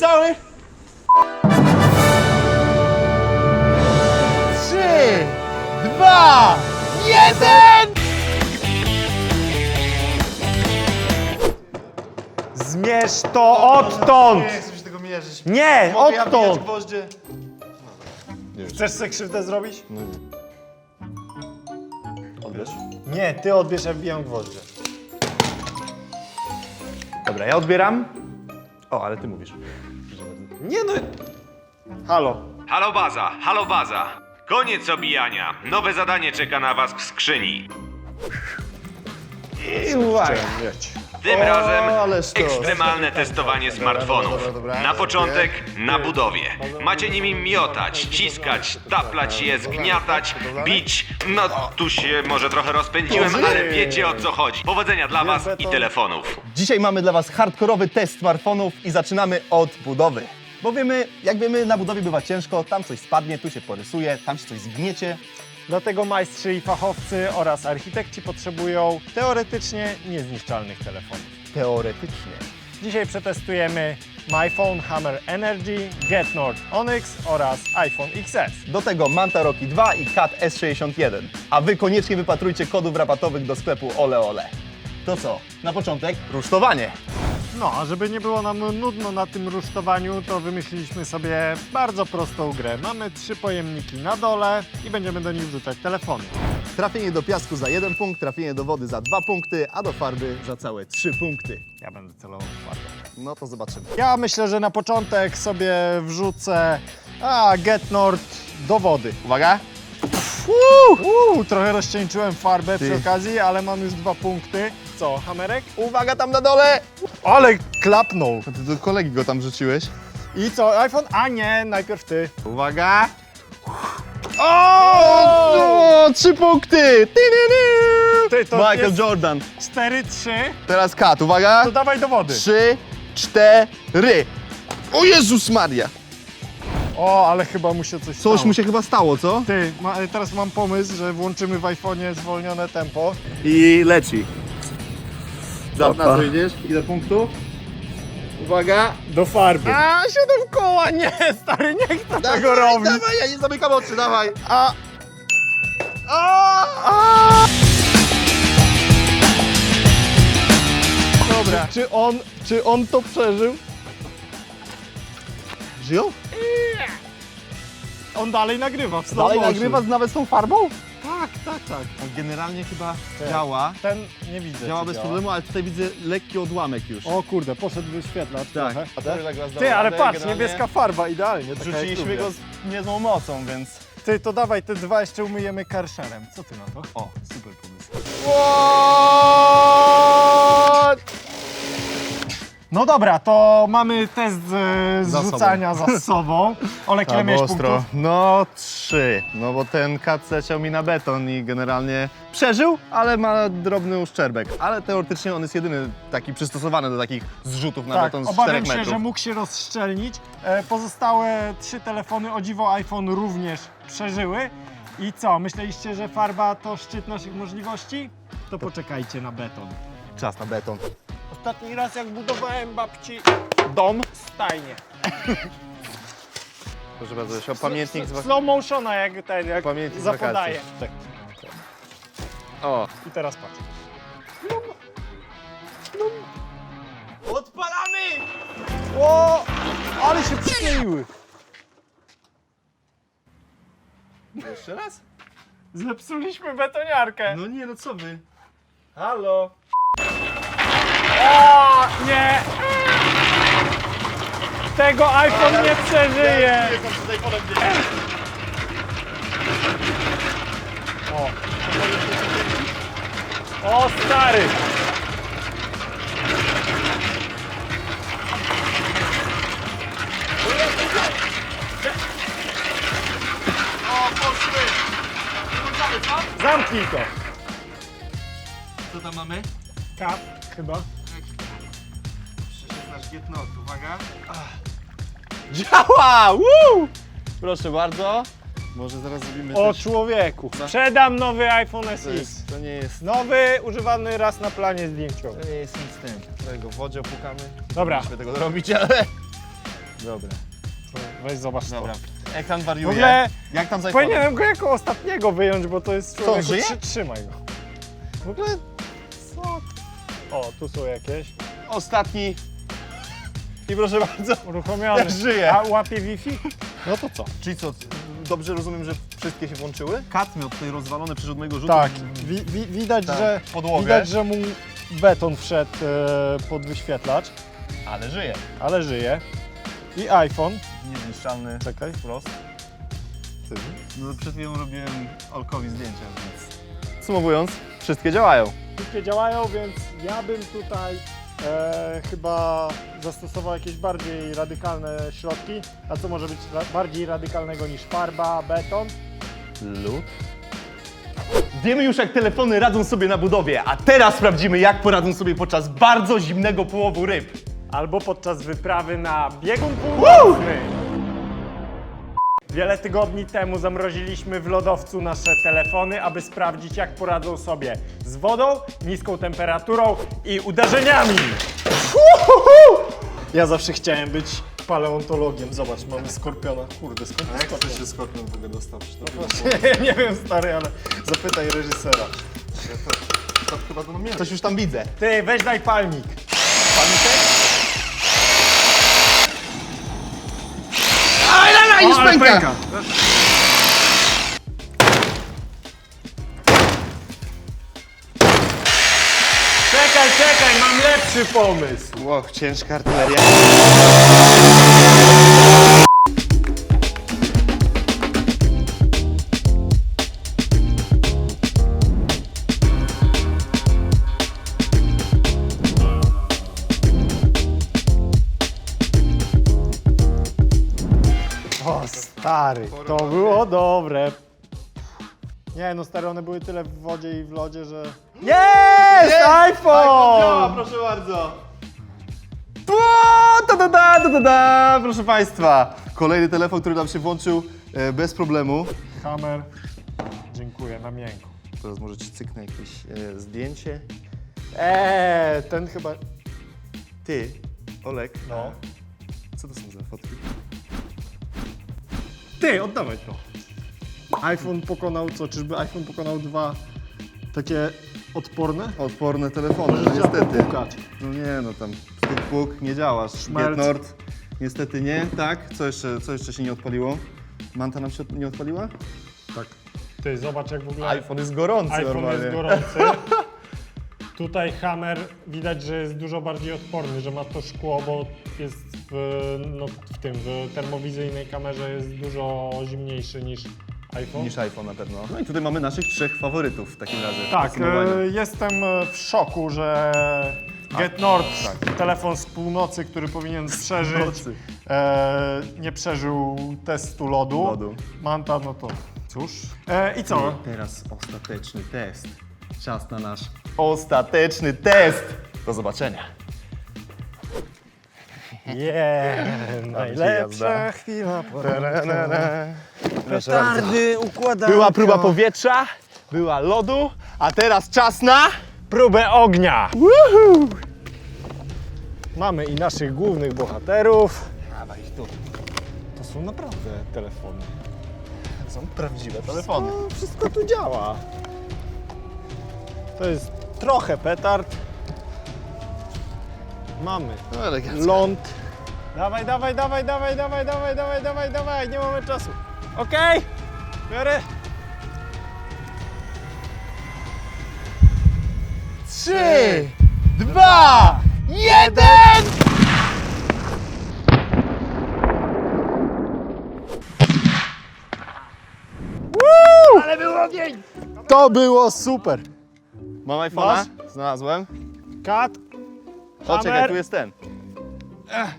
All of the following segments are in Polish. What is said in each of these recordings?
Cały! Trzy, dwa, jeden! Zmierz to odtąd! Nie chcę się tego mierzyć. Nie, Mogę ja wbijać odtąd! gwoździe? Chcesz sobie krzywdę zrobić? No nie. Odbierz? Nie, ty odbierz, ja wbijam gwoździe. Dobra, ja odbieram. O, ale ty mówisz. Nie no... Halo. Halo baza, halo baza. Koniec obijania. Nowe zadanie czeka na was w skrzyni. I uwaga. Mieć. Tym O, razem ekstremalne testowanie smartfonów. dobra, dobra. Na początek na budowie. Macie nimi miotać, ciskać, taplać je, zgniatać, bić. No tu się może trochę rozpędziłem, ale wiecie o co chodzi. Powodzenia dla was i telefonów. Dzisiaj mamy dla Was hardkorowy test smartfonów i zaczynamy od budowy. Bo wiemy, jak wiemy, na budowie bywa ciężko, tam coś spadnie, tu się porysuje, tam się coś zgniecie. Dlatego majstrzy i fachowcy oraz architekci potrzebują teoretycznie niezniszczalnych telefonów. Teoretycznie. Dzisiaj przetestujemy MyPhone Hammer Energy, GetNord Onyx oraz iPhone XS. Do tego Manta Rocky 2 i Cat S61. A Wy koniecznie wypatrujcie kodów rabatowych do sklepu Ole Ole. To co? Na początek rusztowanie. No, a żeby nie było nam nudno na tym rusztowaniu, to wymyśliliśmy sobie bardzo prostą grę. Mamy trzy pojemniki na dole i będziemy do nich wrzucać telefony. Trafienie do piasku za jeden punkt, trafienie do wody za dwa punkty, a do farby za całe trzy punkty. Ja będę celował w farbę. No to zobaczymy. Ja myślę, że na początek sobie wrzucę a, GetNord do wody. Uwaga! Uuu, trochę rozcieńczyłem farbę przy okazji, ale mam już dwa punkty. Co, hamerek? Uwaga tam na dole! Ale klapnął. Ty do kolegi go tam rzuciłeś. I co, iPhone? A nie, najpierw ty. Uwaga! O! o trzy punkty! Ty, ty, ty. Ty, to Michael jest Jordan. 4-3, Teraz kat, uwaga! to dawaj do wody. Trzy, cztery. O Jezus Maria! O, ale chyba mu się coś stało. Coś mu się chyba stało, co? Ty, ma, teraz mam pomysł, że włączymy w iPhone'ie zwolnione tempo. I leci. Dobra, co idziesz? Ile punktów? Uwaga! Do farby. A, 7 koła! Nie, stary, nie chcę tego robić. Dawaj, ja nie zamykam oczy, dawaj! A, dobra. Czy on, czy on to przeżył? Żyją? On dalej nagrywa w slow Dalej motion. nagrywa z- nawet z tą farbą? Tak, tak, tak. Generalnie chyba Tak. działa. Ten nie widzę. Działa czy bez problemu, ale tutaj widzę lekki odłamek już. O kurde, poszedł wyświetlacz Tak. trochę. Ty, ale patrz, niebieska farba, idealnie. taka jak Rzuciliśmy lubię. go z niezłą mocą, więc... Ty, to dawaj, te dwa jeszcze umyjemy karszerem. Co ty na to? O, super pomysł. No dobra, to mamy test z Za zrzucania za sobą. Olek, ile miałeś punktów? No trzy, no bo ten kat leciał mi na beton i generalnie przeżył, ale ma drobny uszczerbek. Ale teoretycznie on jest jedyny taki przystosowany do takich zrzutów na Tak, beton z obawiam 4 się, metrów. że mógł się rozszczelnić. E, Pozostałe trzy telefony, o dziwo iPhone również przeżyły. I co, myśleliście, że farba to szczyt naszych możliwości? To poczekajcie na beton. Czas na beton. Ostatni raz jak budowałem babci dom, stajnie. Proszę bardzo, się pamiętnik z wakacji. Slow motiona jak ten, jak Pamiętnik z zapodaje. Tak. O, I teraz patrz. Odpalamy! O, ale się przykleiły. Jeszcze raz? Zepsuliśmy betoniarkę. No nie, no co wy? Halo. O, nie. Tego iPhone nie przeżyje. O. O, stary. Zamknij to. Co tam mamy? Kap, chyba. Uwaga. Działa! Woo! Proszę bardzo. Może zaraz zrobimy O coś. człowieku. Sprzedam nowy iPhone To, SX. jest, to nie jest... Nowy, używany raz na planie zdjęciowym. To nie jest nic z tym. Trochę go w wodzie opukamy. Dobra. Musimy tego zrobić, ale... Dobra, Weź zobacz dobra. to. Ekran W wariuje. ogóle Jak tam z iPhone'em? powinienem go jako ostatniego wyjąć, bo to jest człowiek. żyje? Trzymaj go. W ogóle co? O, tu są jakieś. Ostatni. I proszę bardzo. Uruchomiony. Ja żyję. A łapie Wi-Fi? No to co? Czyli co, dobrze rozumiem, że wszystkie się włączyły? Kat miał tutaj rozwalony przerzut mojego rzutu. Tak, wi wi widać, Tak, że podłogę. widać, że mu beton wszedł e, pod wyświetlacz, Ale żyje. ale żyje. I iPhone. Niezniszczalny. Czekaj. Wprost. No przed chwilą robiłem Olkowi zdjęcia, więc... Podsumowując, wszystkie działają. Wszystkie działają, więc ja bym tutaj e, chyba zastosował jakieś bardziej radykalne środki. A co może być ra bardziej radykalnego niż farba, beton? Lód. Wiemy już, jak telefony radzą sobie na budowie, a teraz sprawdzimy, jak poradzą sobie podczas bardzo zimnego połowu ryb. Albo podczas wyprawy na biegun północny. Wiele tygodni temu zamroziliśmy w lodowcu nasze telefony, aby sprawdzić, jak poradzą sobie z wodą, niską temperaturą i uderzeniami. Ja zawsze chciałem być paleontologiem. Zobacz, mamy skorpiona. Kurde, skąd ten skorpion? się skorpion w ogóle dostał? Ja nie wiem, stary, ale zapytaj reżysera. To chyba to mnie. Coś już tam widzę. Ty, weź daj palnik. Aj, aj, O, ale pęka. Czekaj, czekaj, mam lepszy pomysł. Ło, ciężka artyleria. Nie no, stary, one były tyle w wodzie i w lodzie, że... Jest! Działa, iPhone! proszę bardzo. Ło, Da, da, da, da, da, da, proszę Państwa. Kolejny telefon, który nam się włączył e, bez problemu. Hammer. Dziękuję, na miękko. Teraz może Ci cyknę jakieś e, zdjęcie. Eee, ten chyba... Ty, Olek, No. co to są za fotki? Ty, oddawaj to. iPhone pokonał co? Czyżby iPhone pokonał dwa takie odporne? Odporne telefony, Możesz no niestety. zapukać. No nie, no tam stuk puk, nie działasz. Szmelc. Nord, niestety nie. Tak, co jeszcze, co jeszcze się nie odpaliło? Manta nam się od- nie odpaliła? Tak. Ty, zobacz jak w ogóle iPhone jest gorący iPhone normalnie. jest gorący. Tutaj Hammer widać, że jest dużo bardziej odporny, że ma to szkło, bo jest w, no, w tym, w termowizyjnej kamerze jest dużo zimniejszy niż iPhone. Niż iPhone na pewno. No i tutaj mamy naszych trzech faworytów w takim razie. w Tak, podsumowaniu. e, jestem e, w szoku, że Get Nord, telefon z północy, który powinien przeżyć, Północy. e, nie przeżył testu lodu. Lodu. Manta, no to cóż. E, I co? Teraz ostateczny test. Czas na nasz ostateczny test. Do zobaczenia. Yeah, najlepsza jazda. chwila bardzo. Petardy układają. Była próba powietrza, była lodu, a teraz czas na... próbę ognia. Mamy i naszych głównych bohaterów. Dawaj ich tu. To są naprawdę telefony. Są prawdziwe telefony. No, wszystko tu działa. To jest trochę petard. Mamy No elegancko. ląd. Dawaj, dawaj, dawaj, dawaj, dawaj, dawaj, dawaj, dawaj, dawaj, nie mamy czasu. Okej, biorę. Trzy, dwa, jeden! Ale był ogień! To super. Mam iPhone'a? Znalazłem. Kat, O, czekaj, Hammer. tu jest ten.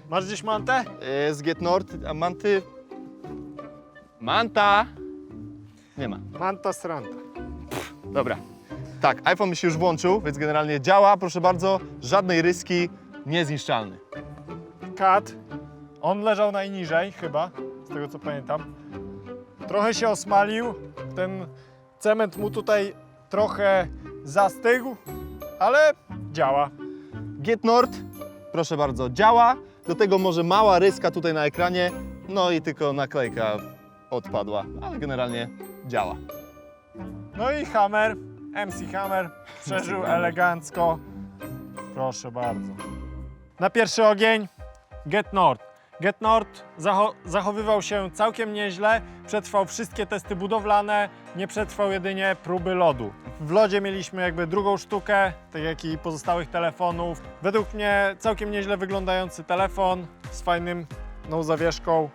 masz gdzieś mantę? Yy, Z Get Nord, a Manty... Manta! Nie ma. Manta stranta. Dobra. Tak, iPhone mi się już włączył, więc generalnie działa, proszę bardzo, żadnej ryski, niezniszczalny. Kat, on leżał najniżej chyba, z tego co pamiętam. Trochę się osmalił, ten cement mu tutaj trochę zastygł, ale działa. Get Nord, proszę bardzo, działa. do tego może mała ryska tutaj na ekranie, no i tylko naklejka odpadła, ale generalnie działa. No i Hammer, MC Hammer, przeżył elegancko. Proszę bardzo. Na pierwszy ogień Get Nord. Get Nord zacho zachowywał się całkiem nieźle, przetrwał wszystkie testy budowlane, nie przetrwał jedynie próby lodu. W lodzie mieliśmy jakby drugą sztukę, tak jak i pozostałych telefonów. Według mnie całkiem nieźle wyglądający telefon z fajnym no zawieszką.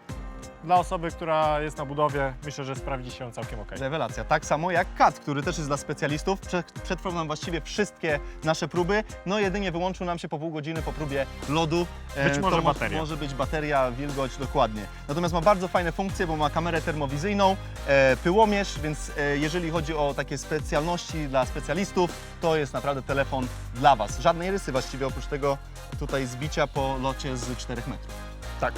Dla osoby, która jest na budowie, myślę, że sprawdzi się całkiem ok. Rewelacja. Tak samo jak kat, który też jest dla specjalistów. Prze- Przetrwał nam właściwie wszystkie nasze próby. No jedynie wyłączył nam się po pół godziny po próbie lodu. E, Być może to mo- bateria. Może być bateria, wilgoć, dokładnie. Natomiast ma bardzo fajne funkcje, bo ma kamerę termowizyjną, e, pyłomierz, więc e, jeżeli chodzi o takie specjalności dla specjalistów, to jest naprawdę telefon dla Was. Żadnej rysy właściwie, oprócz tego tutaj zbicia po locie z 4 metrów. Tak.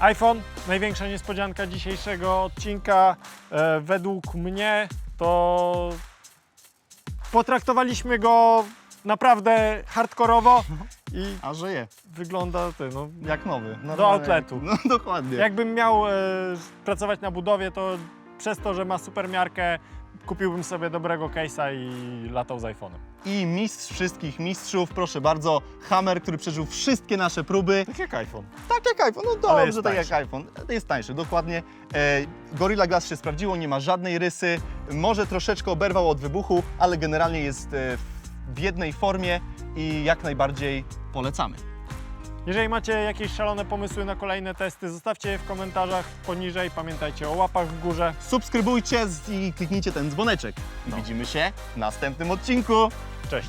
iPhone, największa niespodzianka dzisiejszego odcinka. E, według mnie to potraktowaliśmy go naprawdę hardkorowo i A żyje, wygląda ty, no, jak nowy. Do outletu. No dokładnie. jakbym miał e, pracować na budowie, to przez to, że ma super miarkę, kupiłbym sobie dobrego case'a i latał z iPhone'em. I mistrz wszystkich mistrzów, proszę bardzo, Hammer, który przeżył wszystkie nasze próby. Tak jak iPhone. Tak jak iPhone, no Ale dobrze, jest tak tańszy. jak iPhone. Jest tańszy, dokładnie. E, Gorilla Glass się sprawdziło, nie ma żadnej rysy. Może troszeczkę oberwał od wybuchu, ale generalnie jest e, w jednej formie i jak najbardziej polecamy. Jeżeli macie jakieś szalone pomysły na kolejne testy, zostawcie je w komentarzach poniżej. Pamiętajcie o łapach w górze. Subskrybujcie z- i kliknijcie ten dzwoneczek. I No. widzimy się w następnym odcinku. Cześć!